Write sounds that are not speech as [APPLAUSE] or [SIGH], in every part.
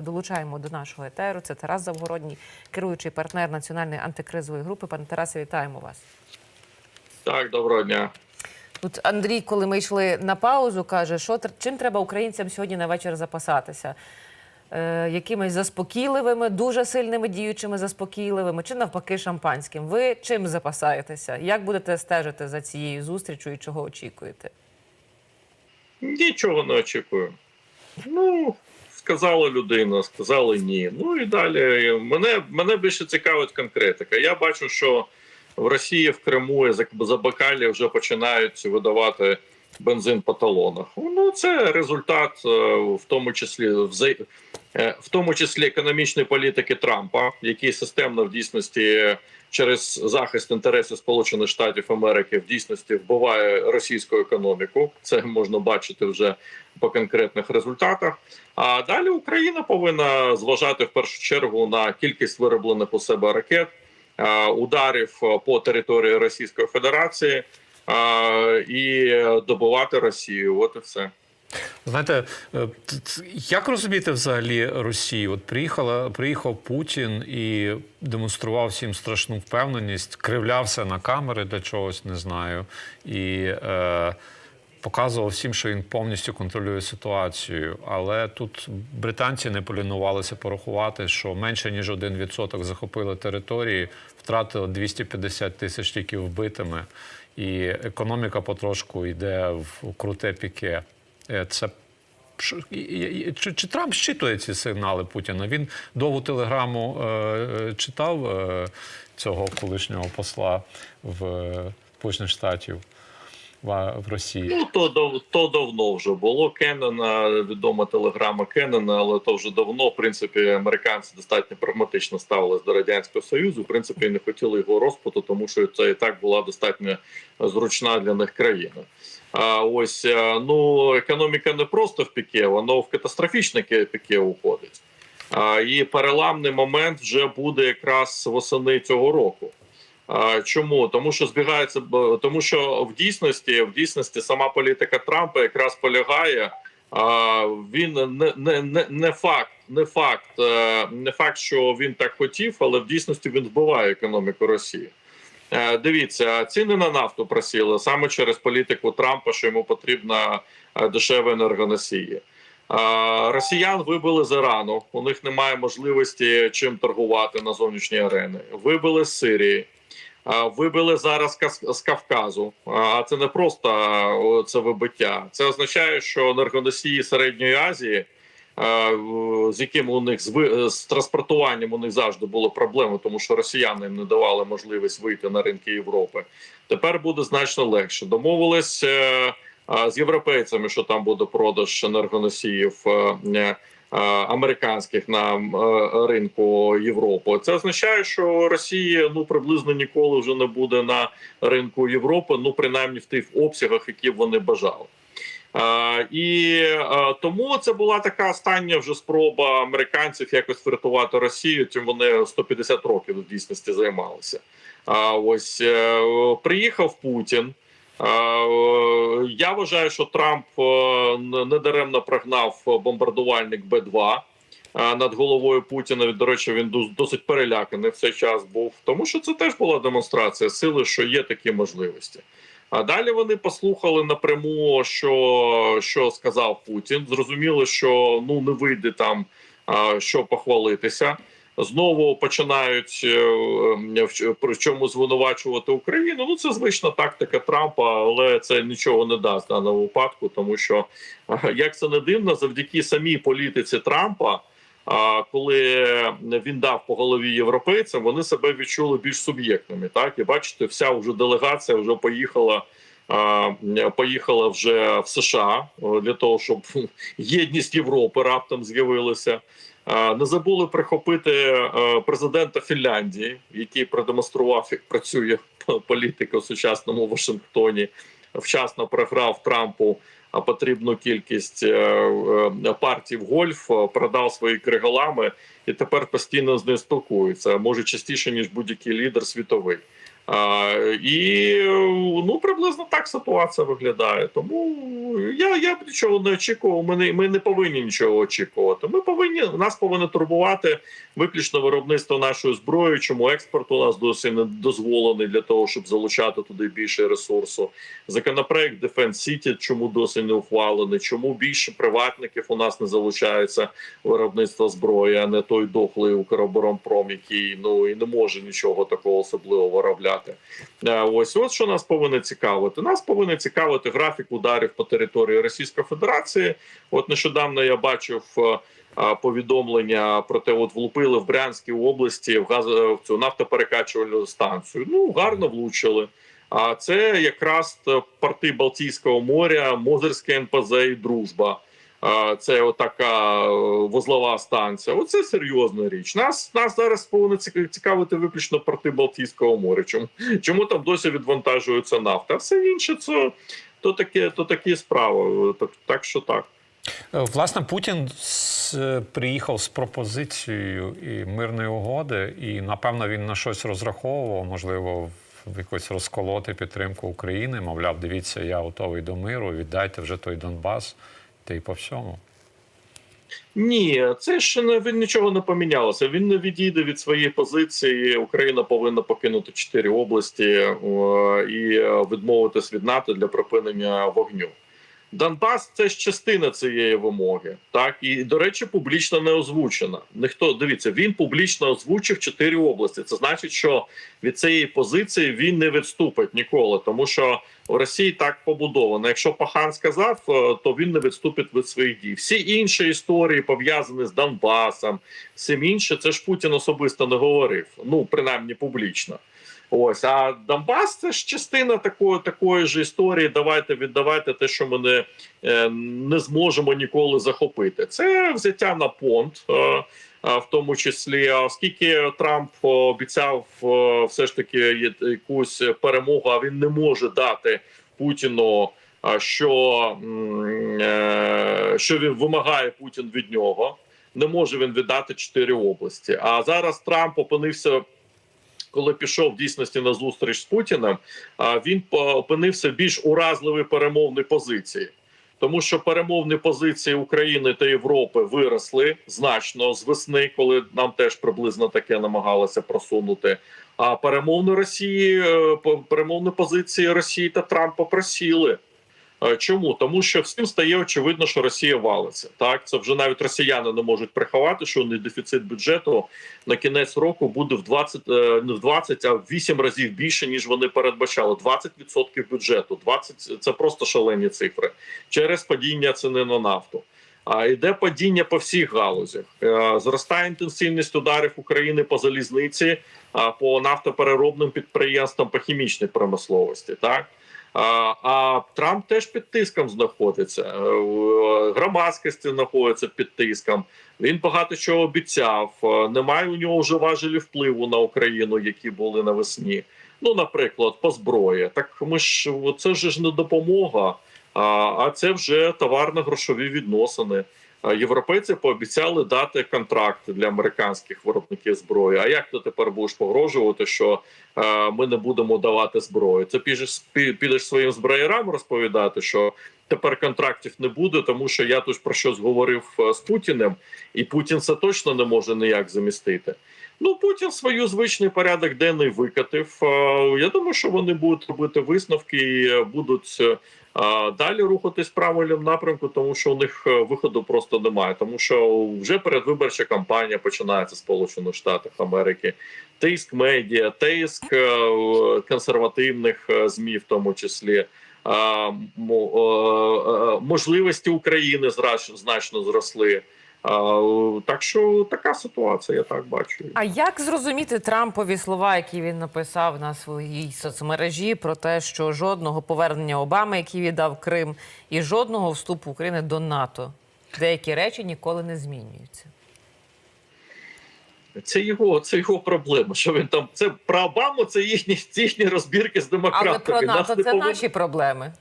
Долучаємо до нашого етеру. Це Тарас Завгородній, керуючий партнер національної антикризової групи. Пане Тарасе, вітаємо вас. Так, доброго дня. Тут Андрій, коли ми йшли на паузу, каже, що чим треба українцям сьогодні на вечір запасатися? Е, якимись заспокійливими, дуже сильними діючими заспокійливими, чи навпаки шампанським. Ви чим запасаєтеся? Як будете стежити за цією зустрічю і чого очікуєте? Нічого не очікую. Ну, сказала людина, сказали ні. Ну і далі. Мене, мене більше цікавить конкретика. Я бачу, що в Росії в Криму і Зак- Забакалі вже починають видавати бензин по талонах. Ну, це результат, е, в тому числі в тому числі економічної політики Трампа, який системно в дійсності через захист інтересів Сполучених Штатів Америки в дійсності вбиває російську економіку. Це можна бачити вже по конкретних результатах. А далі Україна повинна зважати в першу чергу на кількість вироблених у себе ракет, ударів по території Російської Федерації і добувати Росію. От і все. Знаєте, е, як розуміти взагалі Росію? От приїхала, приїхав Путін і демонстрував всім страшну впевненість, кривлявся на камери для чогось, не знаю, і е, показував всім, що він повністю контролює ситуацію. Але тут британці не полінувалися порахувати, що менше ніж 1% захопили території, втратили 250 тисяч тільки вбитими, і економіка потрошку йде в круте піке. Е, Це чи, чи Трамп щитує ці сигнали Путіна? Він довгу телеграму е, е, читав е, цього колишнього посла в е, Сполучених Штатів в, Росії. Ну то то давно вже було Кеннона, відома телеграма Кеннона, але то вже давно. В принципі, американці достатньо прагматично ставились до радянського союзу. В принципі, не хотіли його розпуту, тому що це і так була достатньо зручна для них країна. А ось е, ну економіка не просто в піке, воно в катастрофічне ке- піке уходить. А, і переламний момент вже буде якраз восени цього року. Чому тому, що збігається тому, що в дійсності в дійсності сама політика Трампа якраз полягає. Він не, не, не, не факт, не факт, е, не факт, що він так хотів, але в дійсності він вбиває економіку Росії. Е, Дивіться, ціни на нафту просіли саме через політику Трампа, що йому потрібна е, дешева енергоносії. Росіян вибили з Ірану. У них немає можливості чим торгувати на зовнішній арені. Вибили з Сирії. Вибили зараз з Кавказу. А це не просто це вибиття. Це означає, що енергоносії середньої Азії, з яким у них з транспортуванням у них завжди були проблеми, тому що росіяни їм не давали можливість вийти на ринки Європи. Тепер буде значно легше. Домовились е, з європейцями, що там буде продаж енергоносіїв. Е, Американських на е, ринку Європи це означає, що Росія ну приблизно ніколи вже не буде на ринку Європи, ну принаймні в тих обсягах, які вони бажали. Е, і е, тому це була така остання вже спроба американців якось врятувати Росію. Чим вони 150 років в дійсності займалися. А ось е, приїхав Путін. Е, Я вважаю, що Трамп е, недаремно прогнав бомбардувальник Б-2 е, над головою Путіна. До речі, він досить переляканий в цей час був, тому що це теж була демонстрація сили, що є такі можливості. А далі вони послухали напряму, що, що сказав Путін. Зрозуміли, що ну не вийде там що похвалитися. Знову починають е, е, в чому звинувачувати Україну. Ну це звична тактика Трампа, але це нічого не дасть в даному випадку, тому що як це не дивно, завдяки самій політиці Трампа. А коли він дав по голові європейцям, вони себе відчули більш суб'єктними. Так і бачите, вся вже делегація вже поїхала. Поїхала вже в США для того, щоб [LAUGHS] єдність Європи раптом з'явилася. А, Не забули прихопити е, президента Фінляндії, який продемонстрував, як працює політика в сучасному Вашингтоні. Вчасно програв Трампу потрібну кількість е, е, партій в гольф, е, продав свої криголами і тепер постійно з ним спілкується. Може частіше ніж будь-який лідер світовий. І ну приблизно так ситуація виглядає. Тому я, я б нічого не очікував. Ми не, ми не повинні нічого очікувати. Ми повинні нас повинно турбувати виключно виробництво нашої зброї. Чому експорт у нас досі не дозволений для того, щоб залучати туди більше ресурсу. Законопроект Defense City чому досі не ухвалений? Чому більше приватників у нас не залучається виробництво зброї, а не той дохлий Укроборонпром, який ну і не може нічого такого особливого виробляти. Е, Ось ось що нас повинно цікавити. Нас повинен цікавити графік ударів по території Російської Федерації. От нещодавно я бачив. е, Повідомлення про те, от влупили в Брянській області в газ в цю нафтоперекачувальну станцію. Ну гарно влучили. А це якраз е, порти Балтійського моря, Мозерське НПЗ і Дружба. Це отака е, вузлова станція. Оце серйозна річ. Нас нас зараз повинно цікавити виключно порти Балтійського моря. Чому чому там досі відвантажується нафта? Все інше це то таке, то такі справи. Так, так що так. Е, Власне, Путін е, приїхав з пропозицією і мирної угоди, і напевно він на щось розраховував, можливо, якось розколоти підтримку України. Мовляв, дивіться, я готовий до миру, віддайте вже той Донбас, та й по всьому. Ні, це ще не він нічого не помінялося. Він не відійде від своєї позиції. Україна повинна покинути чотири області о, і е, відмовитись від НАТО для припинення вогню. Донбас це ж частина цієї вимоги, так і до речі, публічно не озвучена. Ніхто дивіться, він публічно озвучив чотири області. Це значить, що від цієї позиції він не відступить ніколи, тому що в Росії так побудовано. Якщо Пахан сказав, е, то він не відступить від своїх дій. Всі інші історії пов'язані з Донбасом, всім інше, це ж Путін особисто не говорив. Ну принаймні публічно. Ось а Донбас це ж частина такої такої ж історії. Давайте віддавайте те, що ми не, е, не зможемо ніколи захопити. Це взяття на понт. е, е, В тому числі, оскільки Трамп обіцяв все ж таки якусь перемогу, а він не може дати Путіну, що, що він вимагає Путін від нього. Не може він віддати чотири області. А зараз Трамп опинився коли пішов в дійсності на зустріч з Путіним, він опинився в більш уразливій перемовній позиції. Тому що перемовні позиції України та Європи виросли значно з весни, коли нам теж приблизно таке намагалося просунути. А перемовні Росії, е, перемовні позиції Росії та Трампа просіли. Е, Чому? Тому що всім стає очевидно, що Росія валиться. Так, це вже навіть росіяни не можуть приховати, що них дефіцит бюджету на кінець року буде в 20, е, не в 20, а в 8 разів більше, ніж вони передбачали. 20% бюджету. 20 – це просто шалені цифри через падіння ціни на нафту. А йде падіння по всіх галузях. Е, Зростає інтенсивність ударів України по залізниці, по нафтопереробним підприємствам, по хімічній промисловості. Так а, Трамп теж під тиском знаходиться. Е, Громадськості знаходиться під тиском. Він багато чого обіцяв. Е, Немає у нього вже важелі впливу на Україну, які були навесні. Ну, наприклад, по зброї. Так ми ж це ж не допомога, а це вже товарно-грошові відносини. Європейці пообіцяли дати контракт для американських виробників зброї. А як ти тепер будеш погрожувати, що е, ми не будемо давати зброю? Це підеш пі- підеш своїм зброєрам розповідати, що тепер контрактів не буде, тому що я тут про щось говорив е, з Путіним, і Путін це точно не може ніяк замістити. Ну, Путін свою звичний порядок денний викатив. Е, Я думаю, що вони будуть робити висновки і е, будуть е, далі рухатись в правильному напрямку, тому що у них виходу просто немає. Тому що вже передвиборча кампанія починається в Сполучених Штатах Америки. Тиск медіа, тиск консервативних змі, в тому числі. Можливості України значно зросли. Так що така ситуація, я так бачу. А як зрозуміти Трампові слова, які він написав на своїй соцмережі про те, що жодного повернення Обами, який віддав Крим, і жодного вступу України до НАТО? Деякі речі ніколи не змінюються. Це його, це його проблема. Що він там це про Обаму, це їхні, їхні розбірки з демократами. Але про НАТО не це повинно- наші проблеми.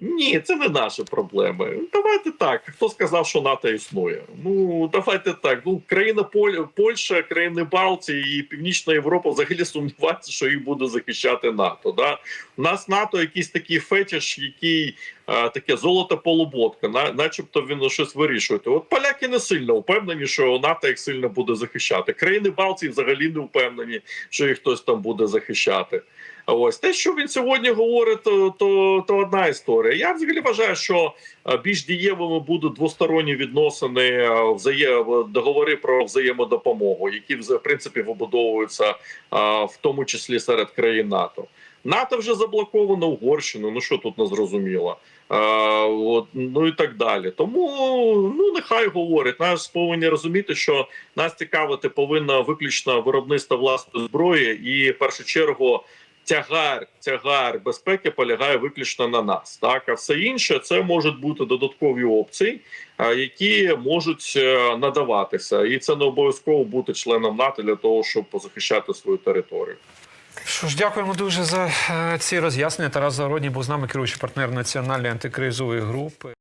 Ні, це не наші проблеми. Давайте так. Хто сказав, що НАТО існує? Ну давайте так. Ну країна Поль... Польща, країни Балтії і Північна Європа взагалі сумніваються, що їх буде захищати НАТО. Да? Нас НАТО якийсь такий фетиш, який а, таке золото полуботка, на, начебто він щось вирішує. От поляки не сильно впевнені, що НАТО їх сильно буде захищати. Країни Балтії взагалі не впевнені, що їх хтось там буде захищати. Ось те, що він сьогодні говорить, то, то, то одна історія. Я взагалі вважаю, що е, більш дієвими будуть двосторонні відносини, е, договори про взаємодопомогу, які в принципі вибудовуються е, в тому числі серед країн НАТО. НАТО вже заблоковано Угорщину. Ну що тут не зрозуміло. Е, от, ну і так далі. Тому ну нехай говорять. Нас повинні розуміти, що нас цікавити повинно виключно виробництво власної зброї, і в першу чергу тягар, тягар безпеки полягає виключно на нас. Так а все інше це можуть бути додаткові опції, які можуть е, надаватися, і це не обов'язково бути членом НАТО для того, щоб захищати свою територію. Що ж, дякуємо дуже за е, ці роз'яснення. Тарас Загородній був з нами керуючий партнер національної антикризової групи.